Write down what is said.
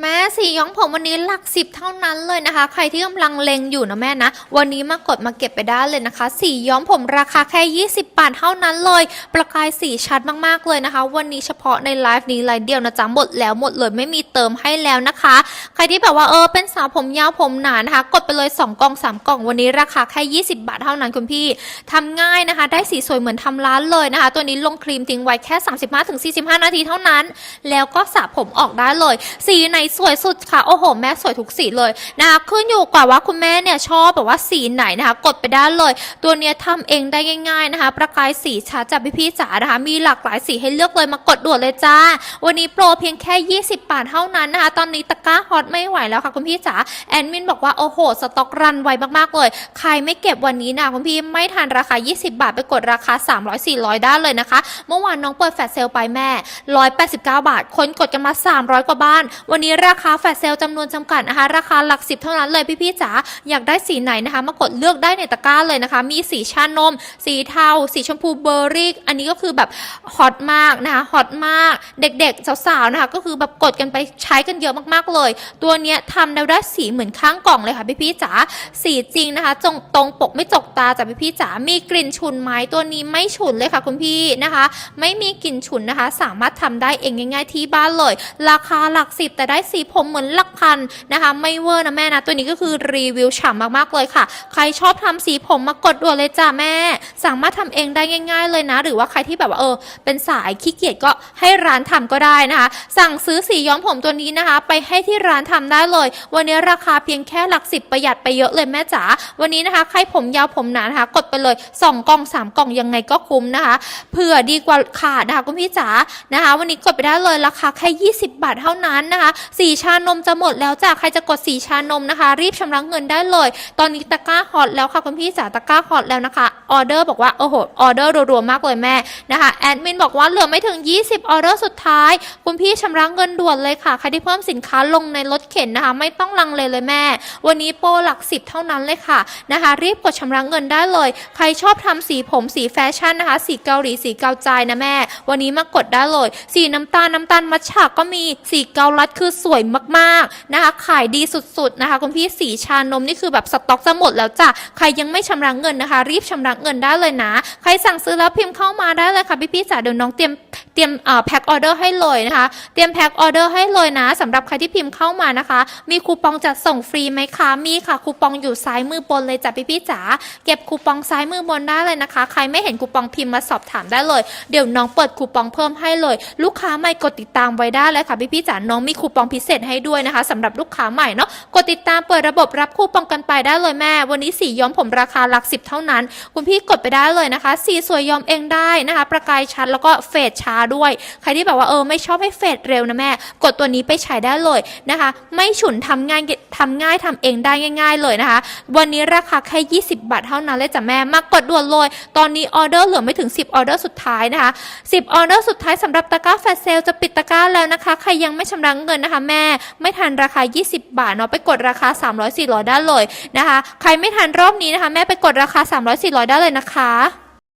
แม่สีย้อมผมวันนี้หลักสิบเท่านั้นเลยนะคะ ใครที่กำลังเลงอยู่นะแม่นะ วันนี้มากดมาเก็บไปได้เลยนะคะ สีย้อมผมราคาแค่ 20 บาทเท่านั้นเลย ประกายสีชัดมากๆเลยนะคะ วันนี้เฉพาะในไลฟ์นี้ไลฟ์เดียวนะจ๊ะหมดแล้วหมดเลยไม่มีเติมให้แล้วนะคะ ใครที่แบบว่าเออเป็นสาวผมยาวผมหนานะคะ กดไปเลย 2กล่อง3กล่องวันนี้ราคาแค่ 20 บาทเท่านั้นคุณพี่ทำง่ายนะคะ ได้สีสวยเหมือนทำร้านเลยนะคะ ตัวนี้ลงครีมทิ้งไว้แค่ 35-45 นาทีเท่านั้น แล้วก็สระผมออกได้เลย สีไหนสวยสุดค่ะ โอ้โห แม่สวยทุกสีเลยนะคะขึ้นอยู่กับว่าคุณแม่เนี่ยชอบแบบว่าสีไหนนะคะ กดไปได้เลย ตัวเนี้ยทำเองได้ง่าย ๆนะคะ ประกายสีชัดจากพี่ๆจ๋านะคะ มีหลากหลายสีให้เลือกเลยมากดด่วนเลยจ้า วันนี้โปรเพียงแค่ 20 บาทเท่านั้นนะคะ ตอนนี้ตะกร้าฮอตไม่ไหวแล้วค่ะคุณพี่จ๋า แอดมินบอกว่าโอ้โห สต็อกรันไวมากๆเลย ใครไม่เก็บวันนี้นะคุณพี่ไม่ทันราคา 20 บาทไปกดราคา 300 400 ได้เลยนะคะ เมื่อวานน้องเปิดแฟลชเซลไปแม่ 189 บาท คนกดกันมา 300 กว่าบ้าน วันนี้ราคาแฟลชเซลจำนวนจำกัดนะคะ ราคาหลักสิบเท่านั้นเลยพี่ๆจ๋าอยากได้สีไหนนะคะ มากดเลือกได้ในตะกร้าเลยนะคะ มีสีชานม สีเทา สีชมพูเบอร์รี่อันนี้ก็คือแบบฮอตมากนะคะฮอตมากเด็กๆสาวๆนะคะ ก็คือแบบกดกันไปใช้กันเยอะมากๆเลย ตัวเนี้ยทำแล้วได้สีเหมือนข้างกล่องเลยค่ะพี่ๆจ๋าสีจริงนะคะ จงตรงปกไม่จกตาจากพี่ๆจ๋ามีกลิ่นฉุนไหมตัวนี้ไม่ฉุนเลยค่ะคุณพี่นะคะ ไม่มีกลิ่นฉุนนะคะ สามารถทำได้เองง่าย ๆ ที่บ้านเลย ราคาหลักสิบแต่ได้สีผมเหมือนหลักพันนะคะไม่เวอร์นะแม่นะตัวนี้ก็คือรีวิวฉ่ำมากๆเลยค่ะ ใครชอบทำสีผมมากดด่วนเลยจ้าแม่ สามารถทำเองได้ง่าย ๆ เลยนะ หรือว่าใครที่แบบว่าเออ เป็นสายขี้เกียจก็ให้ร้านทำก็ได้นะคะ สั่งซื้อสีย้อมผมตัวนี้นะคะ ไปให้ที่ร้านทำได้เลย วันนี้ราคาเพียงแค่หลักสิบประหยัดไปเยอะเลยแม่จ๋าวันนี้นะคะ ใครผมยาวผมหนานะคะ กดไปเลย2กล่อง3กล่องยังไงก็คุ้มนะคะเผื่อดีกว่าขาดนะคะคุณพี่จ๋านะคะ วันนี้กดไปได้เลยราคาแค่ 20 บาทเท่านั้นนะคะสีชานมจะหมดแล้วจ้ะใครจะกดสีชานมนะคะ รีบชำระเงินได้เลย ตอนนี้ตะกร้าฮอตแล้วค่ะคุณพี่จ๋าตะกร้าฮอตแล้วนะคะออเดอร์บอกว่าโอ้โหออเดอร์รัวๆมากเลยแม่นะคะแอดมินบอกว่าเหลือไม่ถึง 20ออเดอร์สุดท้าย คุณพี่ชำระเงินด่วนเลยค่ะใครที่เพิ่มสินค้าลงในรถเข็นนะคะ ไม่ต้องลังเลเลยแม่ วันนี้โปรหลักสิบเท่านั้นเลยค่ะนะคะ รีบกดชำระเงินได้เลย ใครชอบทำสีผมสีแฟชั่นนะคะ สีเกาหลีสีเกาใจนะแม่ วันนี้มากดได้เลย สีน้ำตาลน้ำตาลมัทฉะก็มีสีเกาลัดคือสวยมากๆนะคะ ขายดีสุดๆนะคะ คุณพี่สีชานมนี่คือแบบสต็อกจะหมดแล้วจ้ะ ใครยังไม่ชำระเงินนะคะ รีบชำระเงินได้เลยนะ ใครสั่งซื้อแล้วพิมพ์เข้ามาได้เลยค่ะพี่ๆจ๋าเดี๋ยวน้องเตรียมเตรียมแพ็คออเดอร์ให้เลยนะคะ เตรียมแพ็คออเดอร์ให้เลยนะสำหรับใครที่พิมพ์เข้ามานะคะ มีคูปองจัดส่งฟรีไหมคะมีค่ะคูปองอยู่ซ้ายมือบนเลยจ้ะพี่ๆจ๋าเก็บคูปองซ้ายมือบนได้เลยนะคะ ใครไม่เห็นคูปองพิมพ์มาสอบถามได้เลย เดี๋ยวน้องเปิดคูปองเพิ่มให้เลย ลูกค้าใหม่กดติดตามไว้ได้เลยค่ะพี่ๆจ๋าน้องมีคูปองพิเศษให้ด้วยนะคะสำหรับลูกค้าใหม่เนาะกดติดตามเปิดระบบรับคูปองกันไปได้เลยแม่ วันนี้สีย้อมผมราคาหลักสิบเท่านั้น คุณพี่กดไปได้เลยนะคะ สีสวยย้อมเองได้นะคะ ประกายชัดแล้วก็เฟดช้าด้วย ใครที่แบบว่าเออไม่ชอบให้เฟดเร็วนะแม่ กดตัวนี้ไปใช้ได้เลยนะคะ ไม่ฉุนทำง่ายทำง่ายทำเองได้ง่าย ๆ เลยนะคะ วันนี้ราคาแค่ 20 บาทเท่านั้นเลยจ้ะแม่มากดด่วนเลย ตอนนี้ออเดอร์เหลือไม่ถึง 10 ออเดอร์สุดท้ายนะคะ 10 ออเดอร์สุดท้ายสำหรับตะกร้าแฟชเซลจะปิดตะกร้าแล้วนะคะ ใครยังไม่ชำระเงินนะคะแม่ ไม่ทันราคา 20 บาทเนาะไปกดราคา 300 400 ได้เลยนะคะ ใครไม่ทันรอบนี้นะคะ แม่ไปกดราคา 300 400 ได้เลยนะคะ